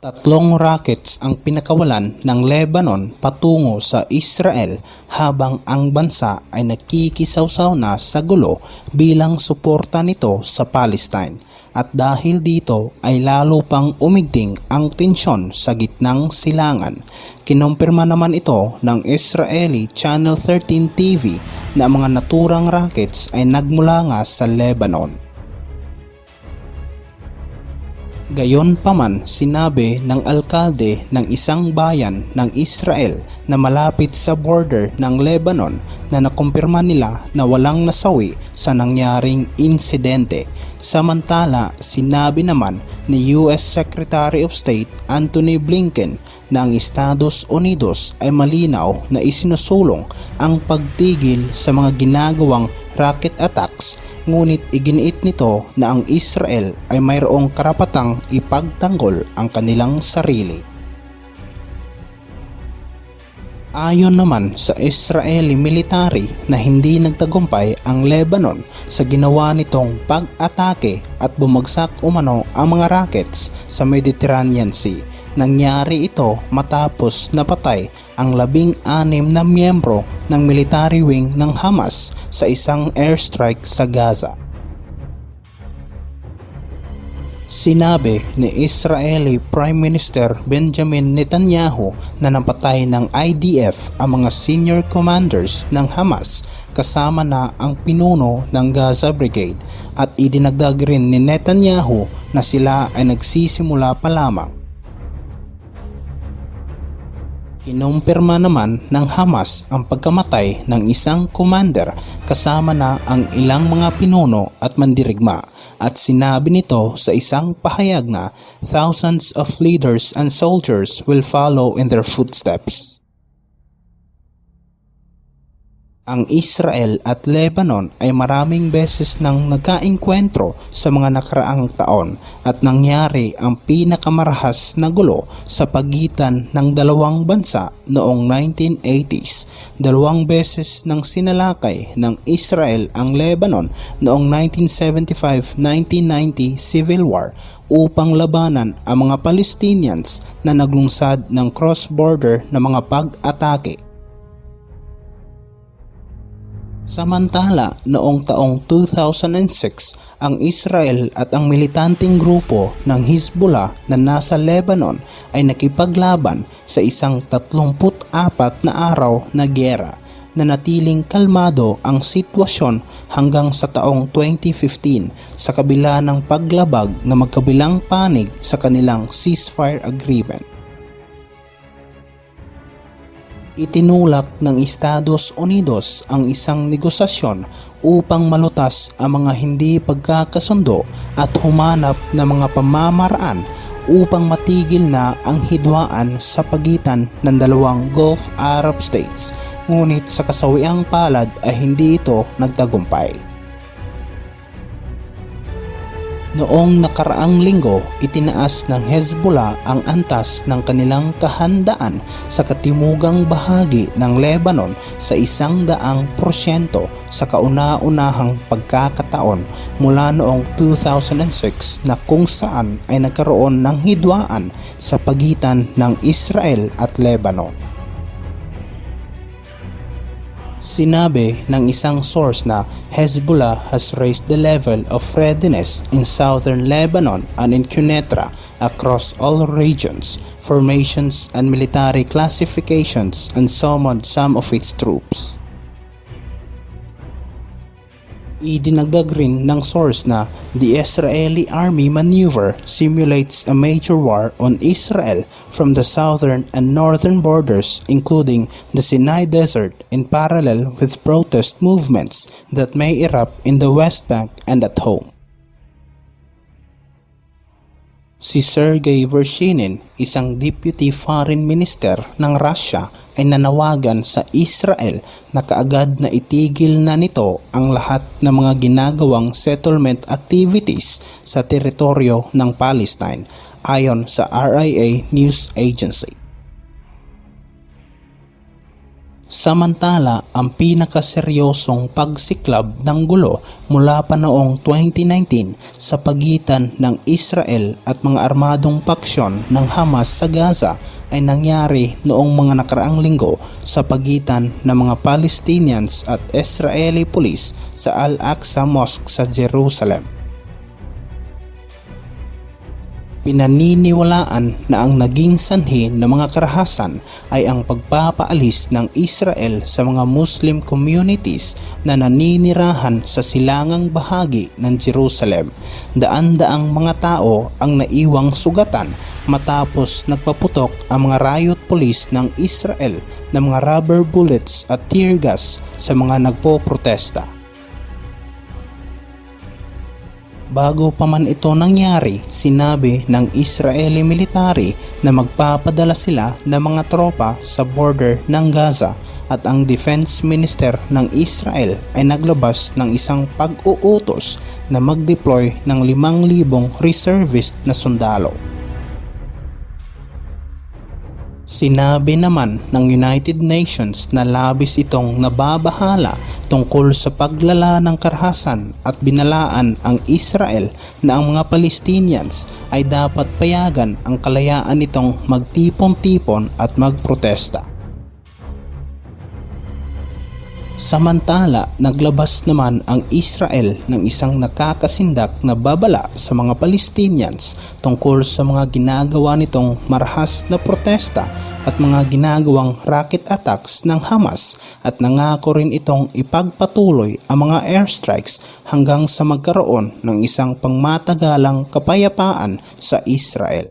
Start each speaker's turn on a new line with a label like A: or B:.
A: Tatlong rockets ang pinakawalan ng Lebanon patungo sa Israel habang ang bansa ay nakikisawsaw na sa gulo bilang suporta nito sa Palestine. At dahil dito ay lalo pang umigting ang tensyon sa gitnang silangan. Kinumpirma naman ito ng Israeli Channel 13 TV na mga naturang rockets ay nagmula nga sa Lebanon. Gayon paman sinabi ng alkalde ng isang bayan ng Israel na malapit sa border ng Lebanon na nakumpirma nila na walang nasawi sa nangyaring insidente. Samantala, sinabi naman ni US Secretary of State Antony Blinken na ang Estados Unidos ay malinaw na isinusulong ang pagtigil sa mga ginagawang rocket attacks ngunit iginiit nito na ang Israel ay mayroong karapatang ipagtanggol ang kanilang sarili. Ayon naman sa Israeli military na hindi nagtagumpay ang Lebanon sa ginawa nitong pag-atake at bumagsak umano ang mga rockets sa Mediterranean Sea. Nangyari ito matapos napatay ang labing anim na miyembro ng military wing ng Hamas sa isang airstrike sa Gaza. Sinabi ni Israeli Prime Minister Benjamin Netanyahu na napatay ng IDF ang mga senior commanders ng Hamas kasama na ang pinuno ng Gaza Brigade at idinagdag rin ni Netanyahu na sila ay nagsisimula pa lamang Kinumpirma naman ng Hamas ang pagkamatay ng isang commander kasama na ang ilang mga pinuno at mandirigma at sinabi nito sa isang pahayag na thousands of leaders and soldiers will follow in their footsteps. Ang Israel at Lebanon ay maraming beses nang nagkaengkwentro sa mga nakaraang taon at nangyari ang pinakamarahas na gulo sa pagitan ng dalawang bansa noong 1980s. Dalawang beses nang sinalakay ng Israel ang Lebanon noong 1975-1990 Civil War upang labanan ang mga Palestinians na naglungsad ng cross-border na mga pag-atake Samantala, noong taong 2006, ang Israel at ang militanteng grupo ng Hezbollah na nasa Lebanon ay nakipaglaban sa isang 34 na araw na gera na natiling kalmado ang sitwasyon hanggang sa taong 2015 sa kabila ng paglabag na magkabilang panig sa kanilang ceasefire agreement. Itinulak ng Estados Unidos ang isang negosasyon upang malutas ang mga hindi pagkakasundo at humanap ng mga pamamaraan upang matigil na ang hidwaan sa pagitan ng dalawang Gulf Arab states ngunit sa kasawiang palad ay hindi ito nagtagumpay. Noong nakaraang linggo, itinaas ng Hezbollah ang antas ng kanilang kahandaan sa katimugang bahagi ng Lebanon sa isang daang porsyento sa kauna-unahang pagkakataon mula noong 2006 na kung saan ay nagkaroon ng hidwaan sa pagitan ng Israel at Lebanon. Sinabi ng isang source na Hezbollah has raised the level of readiness in southern Lebanon and in Quneitra across all regions, formations and military classifications and summoned some of its troops. Idinagdag rin ng source na the Israeli army maneuver simulates a major war on Israel from the southern and northern borders including the Sinai Desert in parallel with protest movements that may erupt in the West Bank and at home. Si Sergei Vershinin, isang deputy foreign minister ng Russia, ay nanawagan sa Israel na kaagad na itigil na nito ang lahat ng mga ginagawang settlement activities sa teritoryo ng Palestine ayon sa RIA News Agency. Samantala, ang pinakaseryosong pagsiklab ng gulo mula pa noong 2019 sa pagitan ng Israel at mga armadong paksyon ng Hamas sa Gaza ay nangyari noong mga nakaraang linggo sa pagitan ng mga Palestinians at Israeli police sa Al-Aqsa Mosque sa Jerusalem. Pinaniniwalaan na ang naging sanhi ng mga karahasan ay ang pagpapaalis ng Israel sa mga Muslim communities na naninirahan sa silangang bahagi ng Jerusalem. Daan-daang mga tao ang naiwang sugatan matapos nagpaputok ang mga riot police ng Israel ng mga rubber bullets at tear gas sa mga nagpo-protesta. Bago pa man ito nangyari, sinabi ng Israeli military na magpapadala sila ng mga tropa sa border ng Gaza at ang Defense Minister ng Israel ay naglabas ng isang pag-uutos na mag-deploy ng 5,000 reservist na sundalo. Sinabi naman ng United Nations na labis itong nababahala tungkol sa paglala ng karahasan at binalaan ang Israel na ang mga Palestinians ay dapat payagan ang kalayaan nitong magtipon-tipon at magprotesta. Samantala, naglabas naman ang Israel ng isang nakakasindak na babala sa mga Palestinians tungkol sa mga ginagawa nitong marahas na protesta at mga ginagawang rocket attacks ng Hamas at nangako rin itong ipagpatuloy ang mga airstrikes hanggang sa magkaroon ng isang pangmatagalang kapayapaan sa Israel.